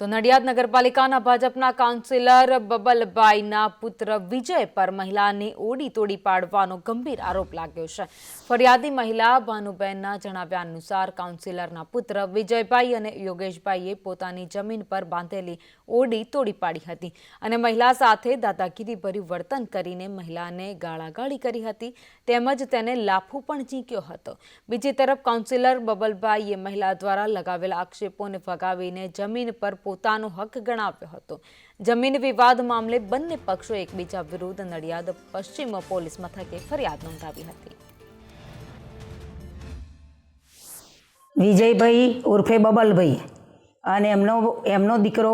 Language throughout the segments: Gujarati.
તો નડિયાદ નગરપાલિકાના ભાજપના કાઉન્સિલર બબલભાઈના પુત્ર વિજય પર મહિલાની ઓડી તોડી પાડવાનો ગંભીર આરોપ લાગ્યો છે. ફરિયાદી મહિલા ભાનુબેનના જણાવ્યા અનુસાર કાઉન્સિલરના પુત્ર વિજયભાઈ અને યોગેશભાઈએ પોતાની જમીન પર બાંધેલી ઓડી તોડી પાડી હતી અને મહિલા સાથે દાદાગીરીભર્યું વર્તન કરીને મહિલાને ગાળાગાળી કરી હતી. તેમજ તેને લાફો પણ ઝીંક્યો હતો. બીજી તરફ કાઉન્સિલર બબલભાઈએ મહિલા દ્વારા લગાવેલા આક્ષેપોને ફગાવીને જમીન પર પોતાનો હક ગણાવ્યો હતો. જમીન વિવાદ મામલે બંને પક્ષો એકબીજા વિરુદ્ધ નડિયાદ પશ્ચિમ પોલીસ મથકે ફરિયાદ નોંધાવી હતી. વિજયભાઈ ઉર્ફે બબલભાઈ અને એમનો એમનો દીકરો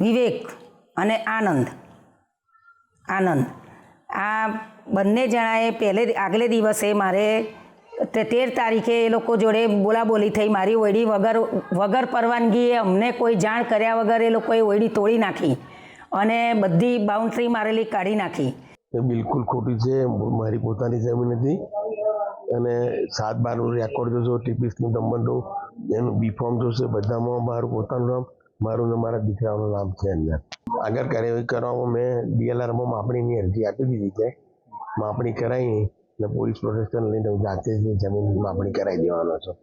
વિવેક અને આનંદ. આનંદ. આ બંને જણાએ પહેલે, આગલે દિવસે મારે તેર તારીખે એ લોકો જોડે બોલાબોલી થઈ મારી ઓયડી વગર વગર પરવાનગીએ અમને કોઈ જાણ કર્યા વગર એ લોકોએ ઓયડી તોડી નાખી અને બધી બાઉન્ડ્રી મારેલી કાઢી નાખી. એ બિલકુલ ખોટી છે, મારી પોતાની જમીન હતી અને સાત બારનું રેકોર્ડ જોશો ટીપીસનું નંબરનું એનું બી ફોર્મ જોશે, બધામાં મારું પોતાનું નામ, મારું ને મારા દીકરાનું નામ છે અંદર આગળ કાર્યવાહી કરવામાં મેં ડીએલઆરમાં માપણીની અરજી આપી દીધી છે, માપણી કરાવી અને પોલીસ પ્રોટેક્શન લઈને હું જાતે જ જમીન માપણી કરાવી દેવાનો છું.